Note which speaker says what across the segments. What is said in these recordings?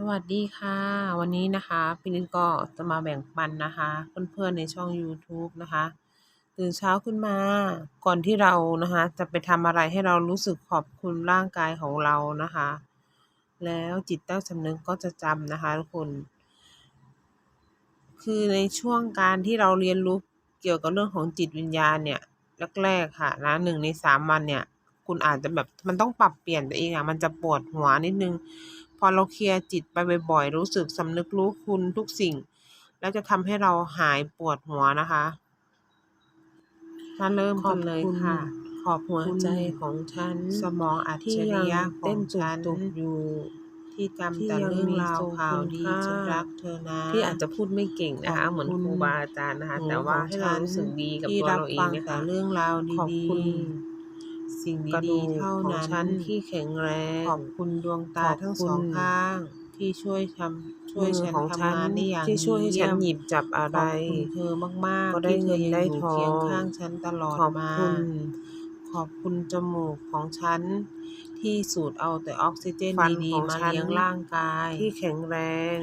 Speaker 1: สวัสดีค่ะ วันนี้นะคะพี่นิดก็จะมาแบ่งปันนะคะ เพื่อนๆในช่องยูทูบนะคะ ตื่นเช้าขึ้นมา ก่อนที่เรานะคะ จะไปทำอะไรให้เรารู้สึกขอบคุณร่างกายของเรานะคะ แล้วจิตใต้สำนึกก็จะจำนะคะทุกคน คือในช่วงการที่เราเรียนรู้เกี่ยวกับเรื่องของจิตวิญญาณเนี่ยแรกๆค่ะนะหนึ่งในสามวันเนี่ย คุณอาจจะแบบมันต้องปรับเปลี่ยนตัวเองอะมันจะปวดหัวนิดนึง พอเราเคลียร์จิตไปบ่อยๆ รู้สึกสำนึกรู้คุณทุกสิ่ง แล้วจะทำให้เราหายปวดหัวนะคะมาเริ่มกันเลยค่ะ ขอบหัวใจของฉัน สมองอัจฉริยะของฉันอยู่ที่จำแต่เรื่องราวข่าวดีฉันรักเธอนะที่อาจจะพูดไม่เก่งนะคะเหมือนครูบาอาจารย์นะคะแต่ว่าให้เรารู้สึกดีกับตัวเราเองนะคะเรื่องราวดีๆ สิ่งดีๆเท่านั้น ฉันที่แข็งแรง ขอบคุณดวงตาทั้งสองข้าง ที่ช่วยทำช่วยฉันทำงานได้อย่างที่ช่วยให้ฉันหยิบจับอะไรขอบคุณเธอมากๆก็ได้เงินได้ทอง เคียงข้างฉันตลอดมาขอบคุณจมูกของฉัน ที่สูดเอาแต่ออกซิเจนดีๆมาเลี้ยงร่างกาย ที่แข็งแรง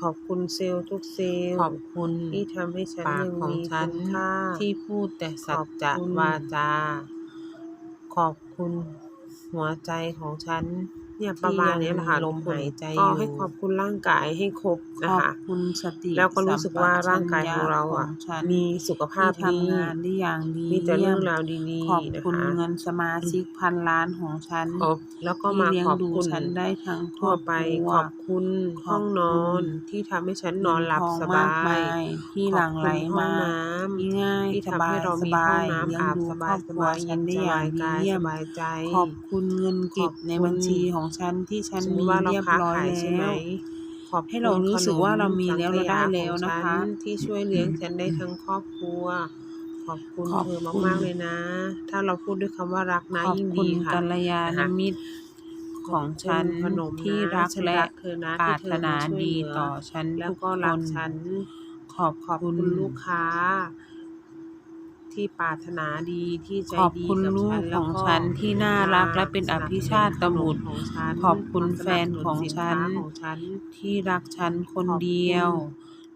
Speaker 1: ขอบคุณเซลล์ทุกเซลล์ขอบคุณที่ทำให้ฉันยังมีคุณค่า ที่พูดแต่สัจจะวาจา ขอบคุณหัวใจของฉัน เนี่ยประมาณนี้นะคะลมหายใจก็ให้ขอบคุณร่างกายให้ครบนะคะ
Speaker 2: ขอบคุณสติ
Speaker 1: แล้วก็รู้สึกว่าร่างกายของเราอะ
Speaker 2: สัมปชัญญะของฉัน
Speaker 1: มีสุขภาพ
Speaker 2: ที่
Speaker 1: ดี
Speaker 2: ทำงานได้อย่างดี
Speaker 1: มีแต่เรื่องราวดี
Speaker 2: ขอบ
Speaker 1: ๆนะ
Speaker 2: คุณ
Speaker 1: คะ
Speaker 2: เงินสมาชิกพันล้านของฉัน
Speaker 1: ขอบแล้วก็
Speaker 2: ที่
Speaker 1: มา
Speaker 2: เลี้ยง
Speaker 1: ขอบ
Speaker 2: ดู
Speaker 1: คุณ
Speaker 2: ฉันได้ทั้ง
Speaker 1: ทั่วไป
Speaker 2: ครอบครัว
Speaker 1: ขอบคุณห้องนอนที่ทำให้ฉันนอนหลับส
Speaker 2: เงินทอง
Speaker 1: บามา
Speaker 2: กมายยที่หลั่งไหลมา
Speaker 1: ขอบคุณห้องน้ำ
Speaker 2: ที่ง่าย
Speaker 1: ที่
Speaker 2: ส
Speaker 1: ทำ
Speaker 2: บา
Speaker 1: ให้
Speaker 2: ย
Speaker 1: เรา
Speaker 2: ส
Speaker 1: มี
Speaker 2: บา
Speaker 1: ห้อง
Speaker 2: ย
Speaker 1: น้ำ
Speaker 2: เลี้ยง
Speaker 1: อาบ
Speaker 2: ดู
Speaker 1: ส
Speaker 2: คร
Speaker 1: บา
Speaker 2: อยบ
Speaker 1: ส
Speaker 2: ครัว
Speaker 1: บาย
Speaker 2: ฉันได้
Speaker 1: ส
Speaker 2: อย่า
Speaker 1: บางย
Speaker 2: ดี
Speaker 1: กาย
Speaker 2: เยี่ย
Speaker 1: ส
Speaker 2: ม
Speaker 1: บายใจ
Speaker 2: ขอบคุณเงินเก็บในบัญชีของฉันที่ฉัน
Speaker 1: สมมุ
Speaker 2: มี
Speaker 1: ติว่าเรา
Speaker 2: เรียบ
Speaker 1: ค้า
Speaker 2: ร้อย
Speaker 1: ขายใช่ไหม
Speaker 2: แล้ว
Speaker 1: ขอบคุณ
Speaker 2: ให้เรารู้สึกว่าเรามีแล้ว
Speaker 1: ขน
Speaker 2: เราได้
Speaker 1: สังขย
Speaker 2: แล้วนะคะ
Speaker 1: ของฉัที่ช่วยเลี้ยงฉันได้ทั้งครอบครัว ขอบคุณ
Speaker 2: ขอบ
Speaker 1: เธอ
Speaker 2: คุณ
Speaker 1: มากๆเลยนะ ถ้าเราพูดด้วยคำว่ารักนะ
Speaker 2: ขอบ
Speaker 1: ยิ่ง
Speaker 2: คุ
Speaker 1: ดี
Speaker 2: ณ
Speaker 1: ค่ะ
Speaker 2: กัลยาณ
Speaker 1: นะคะ
Speaker 2: มิตรของฉัน
Speaker 1: ขอบคุณขนมนะ
Speaker 2: ที่รัก
Speaker 1: ฉัน
Speaker 2: และ
Speaker 1: รักเธอนะ
Speaker 2: ป
Speaker 1: ที่
Speaker 2: ราร
Speaker 1: เธอ
Speaker 2: ถนา
Speaker 1: มาช่วย
Speaker 2: ดี
Speaker 1: เหลือ
Speaker 2: ต่อฉัน
Speaker 1: แล้ว
Speaker 2: ทุก
Speaker 1: ก็
Speaker 2: ค
Speaker 1: รัก
Speaker 2: น
Speaker 1: ฉัน
Speaker 2: ขอบ
Speaker 1: ขอบ
Speaker 2: คุ
Speaker 1: คุณณลูกค้า ที่ปรารถนาดีที่ใจ
Speaker 2: ขอบ
Speaker 1: ดี
Speaker 2: คุณ
Speaker 1: กับ
Speaker 2: ลู
Speaker 1: ฉั
Speaker 2: ก
Speaker 1: น
Speaker 2: ข
Speaker 1: แล้ว
Speaker 2: อง
Speaker 1: ก็
Speaker 2: ฉันที่น่ารักและเป็นอภิชาติบุตร
Speaker 1: ของฉัน
Speaker 2: ขอบคุณ
Speaker 1: มาส
Speaker 2: แฟ
Speaker 1: นับ
Speaker 2: น
Speaker 1: ส
Speaker 2: ของ
Speaker 1: สิน
Speaker 2: ฉัน
Speaker 1: ค้าของฉัน
Speaker 2: ที่รักฉันคน
Speaker 1: ขอบคุณ
Speaker 2: เดียว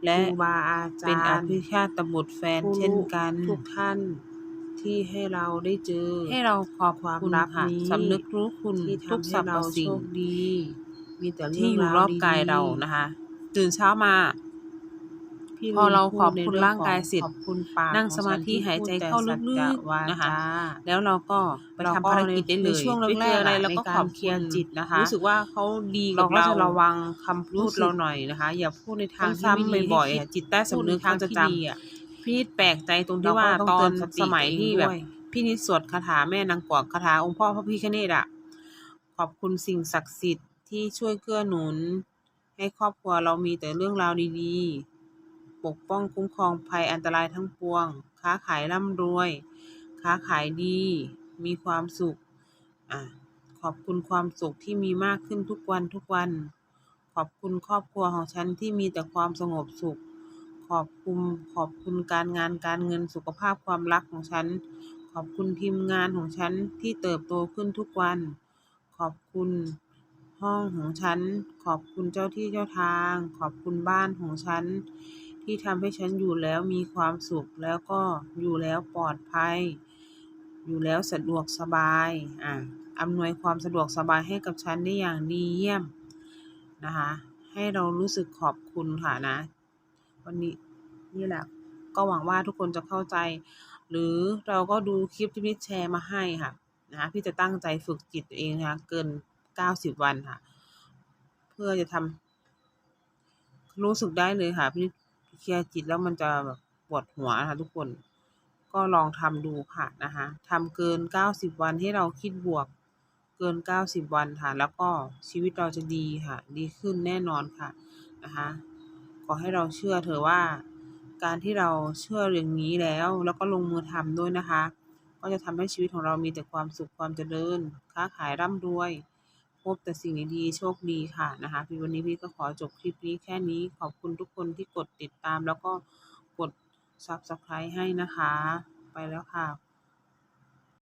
Speaker 2: และ
Speaker 1: ครูบาอาจารย์
Speaker 2: เป็นอภิชาติบุตรแฟน
Speaker 1: ผู้
Speaker 2: เช่นกัน
Speaker 1: ทุกท่านที่ให้เราได้เจอ
Speaker 2: ให้เราขอบ
Speaker 1: ความ
Speaker 2: คุณ
Speaker 1: รัก
Speaker 2: ค่ะ
Speaker 1: นี้
Speaker 2: สำนึกรู้คุณ
Speaker 1: ที่
Speaker 2: ทุก
Speaker 1: ทำ
Speaker 2: สร
Speaker 1: ให้
Speaker 2: รพ
Speaker 1: เรา
Speaker 2: สิ่
Speaker 1: โช
Speaker 2: ง
Speaker 1: คดี มีแต่
Speaker 2: ที่
Speaker 1: เรื่อง
Speaker 2: อยู่
Speaker 1: ราว
Speaker 2: รอบกาย
Speaker 1: ดีๆ
Speaker 2: เรานะคะตื่นเช้ามา
Speaker 1: พี่
Speaker 2: พอเรา
Speaker 1: พูด
Speaker 2: ขอบ
Speaker 1: ใน
Speaker 2: คุณ
Speaker 1: เร่า
Speaker 2: งกายเสร็จ
Speaker 1: ขอบคุณปาก
Speaker 2: นั่ง
Speaker 1: ของ
Speaker 2: สมาธิ
Speaker 1: ฉัน
Speaker 2: หายใจ
Speaker 1: พูดแต่
Speaker 2: เข้าลึ
Speaker 1: สัจ
Speaker 2: ก
Speaker 1: จะ
Speaker 2: ๆ
Speaker 1: วา
Speaker 2: นะคะ
Speaker 1: จา
Speaker 2: แล้วเราก็ไป
Speaker 1: เรา
Speaker 2: ทำภารกิจได้เลย
Speaker 1: ในช่วง
Speaker 2: ไม่
Speaker 1: แร
Speaker 2: เจอก
Speaker 1: ๆ
Speaker 2: อะไร
Speaker 1: อะ
Speaker 2: เราก็
Speaker 1: ในการ
Speaker 2: ขอบ
Speaker 1: เคลี
Speaker 2: คุ
Speaker 1: ย
Speaker 2: ณ
Speaker 1: ร์จิตนะคะ
Speaker 2: รู้สึกว่าเขาดีกั
Speaker 1: เรา
Speaker 2: บ
Speaker 1: ก็
Speaker 2: เรา
Speaker 1: จะระวังคำพู
Speaker 2: รู้
Speaker 1: ด
Speaker 2: สึก
Speaker 1: เราหน่อยนะคะ อย่าพูดในทางที่
Speaker 2: ซ้ำ
Speaker 1: ไม่
Speaker 2: ๆ
Speaker 1: ดี
Speaker 2: บ่อย
Speaker 1: ให้
Speaker 2: ๆ
Speaker 1: คิ
Speaker 2: อะ
Speaker 1: ด
Speaker 2: จิตใต้สำนึก
Speaker 1: พูดในทาง
Speaker 2: เขาจะ
Speaker 1: ที่
Speaker 2: จ
Speaker 1: ดีอะำ
Speaker 2: พี่นิดแปลกใจตรงที่
Speaker 1: เราก็
Speaker 2: ว่า
Speaker 1: ต้อง
Speaker 2: ตอ
Speaker 1: เตื
Speaker 2: น
Speaker 1: อนสติ
Speaker 2: สมัยที่
Speaker 1: ตัวเอง
Speaker 2: แบบ
Speaker 1: ด้วย
Speaker 2: พี่นิดสวดคาถาแม่นางกวักคาถาองค์พ่อพระพิฆเนศอะขอบคุณสิ่งศักดิ์สิทธิ์ที่ช่วยเกื้อหนุน ให้ครอบครัวเรามีแต่เรื่องราวดีๆ ปกป้องคุ้มครองภัยอันตรายทั้งปวง ค้าขายร่ำรวย ค้าขายดี มีความสุขอะขอบคุณความสุขที่มีมากขึ้นทุกวันทุกวัน ขอบคุณครอบครัวของฉันที่มีแต่ความสงบสุข ขอบคุณขอบคุณการงานการเงินสุขภาพความรักของฉัน ขอบคุณทีมงานของฉันที่เติบโตขึ้นทุกวัน ขอบคุณห้องของฉัน ขอบคุณเจ้าที่เจ้าทาง ขอบคุณบ้านของฉัน ที่ทำให้ฉันอยู่แล้วมีความสุขแล้วก็อยู่แล้วปลอดภัย อยู่แล้วสะดวกสบายอะอำนวยความสะดวกสบายให้กับฉันได้อย่างดีเยี่ยมนะคะให้เรารู้สึกขอบคุณค่ะนะ วันนี้นี่แหละก็หวังว่าทุกคนจะเข้าใจ หรือเราก็ดูคลิปที่พี่แชร์มาให้ค่ะนะะพี่จะตั้งใจฝึกจิตตัวเองนะคะเกินเก้าสิบวันค่ะ เพื่อจะทำรู้สึกได้เลยค่ะพี่ เคลียร์จิตแล้วมันจะแบบปวดหัวนะคะทุกคน ก็ลองทำดูค่ะนะคะทำเกินเก้าสิบวันให้เราคิดบวกเกินเก้าสิบวันค่ะ แล้วก็ชีวิตเราจะดีค่ะ ดีขึ้นแน่นอนค่ะนะคะขอให้เราเชื่อเถอะว่า การที่เราเชื่อเรื่องนี้แล้ว แล้วก็ลงมือทำด้วยนะคะ ก็จะทำให้ชีวิตของเรามีแต่ความสุขความเจริญ ค้าขายร่ำรวย พบแต่สิ่งดีๆโชคดีค่ะนะคะพี่วันนี้พี่ก็ขอจบคลิปนี้แค่นี้ขอบคุณทุกคนที่กดติดตามแล้วก็กด Subscribe ให้นะคะ ไปแล้วค่ะ